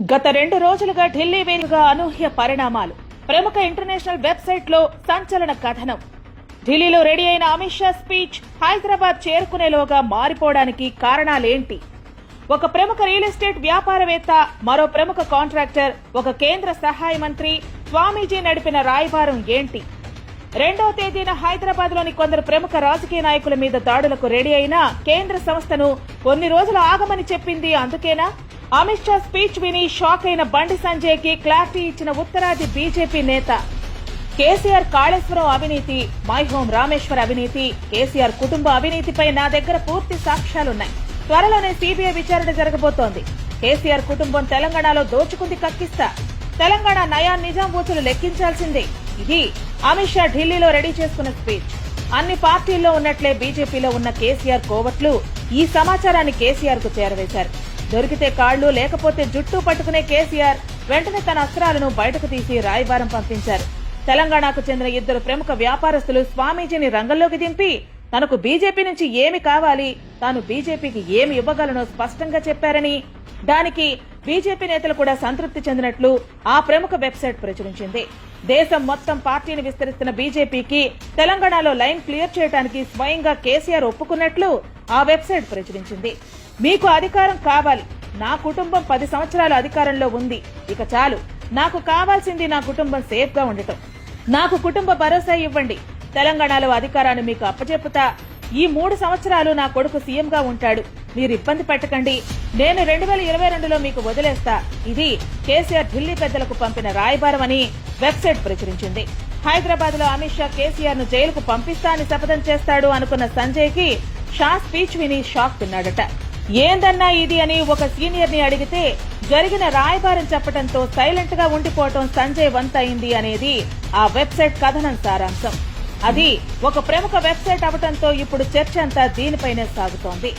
గత రెండు రోజులుగా ఢిల్లీ వేదికగా అనూహ్య పరిణామాలు. ప్రముఖ ఇంటర్నేషనల్ వెబ్సైట్లో సంచలన కథనం. ఢిల్లీలో రెడీ అయిన అమిత్ షా స్పీచ్ హైదరాబాద్ చేరుకునేలోగా మారిపోవడానికి కారణాలేంటి? ఒక ప్రముఖ రియల్ ఎస్టేట్ వ్యాపారవేత్త మరో ప్రముఖ కాంట్రాక్టర్ ఒక కేంద్ర సహాయ మంత్రి స్వామీజీ నడిపిన రాయబారం ఏంటి? రెండో తేదీన హైదరాబాద్లోని కొందరు ప్రముఖ రాజకీయ నాయకుల మీద దాడులకు రెడీ అయిన కేంద్ర సంస్థను కొన్ని రోజులు ఆగమని చెప్పింది అందుకేనా? అమిత్ షా స్పీచ్ విని షాక్ అయిన బండి సంజయ్కి క్లారిటీ ఇచ్చిన ఉత్తరాది బీజేపీ నేత. కేసీఆర్ కాళేశ్వరం అవినీతి మై హోమ్ రామేశ్వర్ అవినీతి కేసీఆర్ కుటుంబ అవినీతిపై నా దగ్గర పూర్తి సాక్ష్యాలున్నాయి. త్వరలోనే సీబీఐ విచారణ జరగబోతోంది. కేసీఆర్ కుటుంబం తెలంగాణలో దోచుకుంది కక్కిస్తా. తెలంగాణ నయా నిజాం బూతులు లెక్కించాల్సిందే. ఇది అమిత్ షా ఢిల్లీలో రెడీ చేసుకున్న స్పీచ్. అన్ని పార్టీల్లో ఉన్నట్లే బీజేపీలో ఉన్న కేసీఆర్ కోవట్లు ఈ సమాచారాన్ని కేసీఆర్కు చేరవేశారు. దొరికితే కాళ్ళు లేకపోతే జుట్టు పట్టుకునే కేసీఆర్ వెంటనే తన అస్త్రాలను బయటకు తీసి రాయబారం పంపించారు. తెలంగాణకు చెందిన ఇద్దరు ప్రముఖ వ్యాపారస్తులు స్వామీజీని రంగంలోకి దింపి తనకు బీజేపీ నుంచి ఏమి కావాలి తాను బీజేపీకి ఏమి ఇవ్వగలనో స్పష్టంగా చెప్పారని దానికి బీజేపీ నేతలు కూడా సంతృప్తి చెందినట్లు ఆ ప్రముఖ వెబ్సైట్ ప్రచురించింది. దేశం మొత్తం పార్టీని విస్తరిస్తున్న బీజేపీకి తెలంగాణలో లైన్ క్లియర్ చేయడానికి స్వయంగా కేసీఆర్ ఒప్పుకున్నట్లు ఆ వెబ్సైట్ ప్రచురించింది. మీకు అధికారం కావాలి. నా కుటుంబం పది సంవత్సరాలు అధికారంలో ఉంది. ఇక చాలు. నాకు కావాల్సింది నా కుటుంబం సేఫ్గా ఉండటం. నాకు కుటుంబ భరోసా ఇవ్వండి. తెలంగాణలో అధికారాన్ని మీకు అప్పచెప్పుతా. ఈ మూడు సంవత్సరాలు నా కొడుకు సీఎంగా ఉంటాడు. మీరు ఇబ్బంది పెట్టకండి. నేను రెండు వేల ఇరవై రెండులో మీకు వదిలేస్తా. ఇది కేసీఆర్ ఢిల్లీ పెద్దలకు పంపిన రాయబారమని వెబ్సైట్ ప్రచురించింది. హైదరాబాద్లో అమిత్ షా కేసీఆర్ను జైలుకు పంపిస్తా అని శపథం చేస్తాడు అనుకున్న సంజయ్కి షా స్పీచ్ విని షాక్ తిన్నాడట. ఏందన్నా ఇది? అని ఒక సీనియర్ని అడిగితే జరిగిన రాయబారం చెప్పడంతో సైలెంట్గా ఉండిపోవటం సంజయ్ వంత అయింది అనేది ఆ వెబ్సైట్ కథనం సారాంశం. అది ఒక ప్రముఖ వెబ్సైట్ అవటంతో ఇప్పుడు చర్చ అంతా దీనిపైనే సాగుతోంది.